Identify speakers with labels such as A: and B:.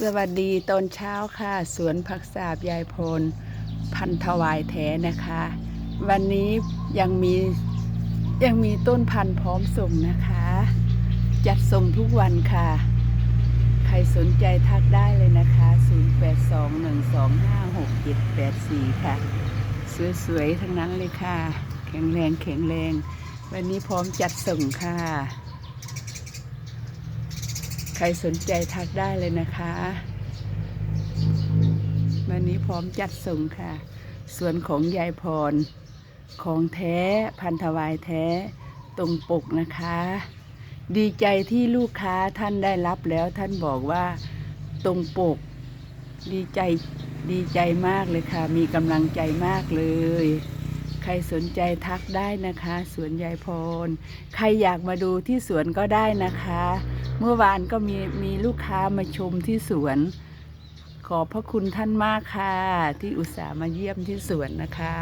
A: สวัสดีตอนเช้าค่ะ สวนผักสาบยายพล พันธวายแท้นะคะ วันนี้ยังมียังมีต้นพันธุ์พร้อมส่งนะคะ จัดส่งทุกวันค่ะ ใครสนใจทักได้เลยนะคะ 0821256784 ค่ะ สวยๆ ทั้งนั้นเลยค่ะ แข็งแรงแข็งแรง วันนี้พร้อมจัดส่งค่ะ ใครสนใจทักได้เลยนะคะ วันนี้พร้อมจัดส่งค่ะ ส่วนของยายพร ของแท้พันธวายแท้ตรงปกนะคะ ดีใจที่ลูกค้าท่านได้รับแล้วท่านบอกว่าตรงปก ดีใจดีใจมากเลยค่ะ มีกำลังใจมากเลย ใครสนใจทักได้นะคะ สวนยายพร ใครอยากมาดูที่สวนก็ได้นะคะ เมื่อวานก็มีมีลูกค้ามาชมที่สวน ขอบพระคุณท่านมากค่ะ ที่อุตส่าห์มาเยี่ยมที่สวนนะคะ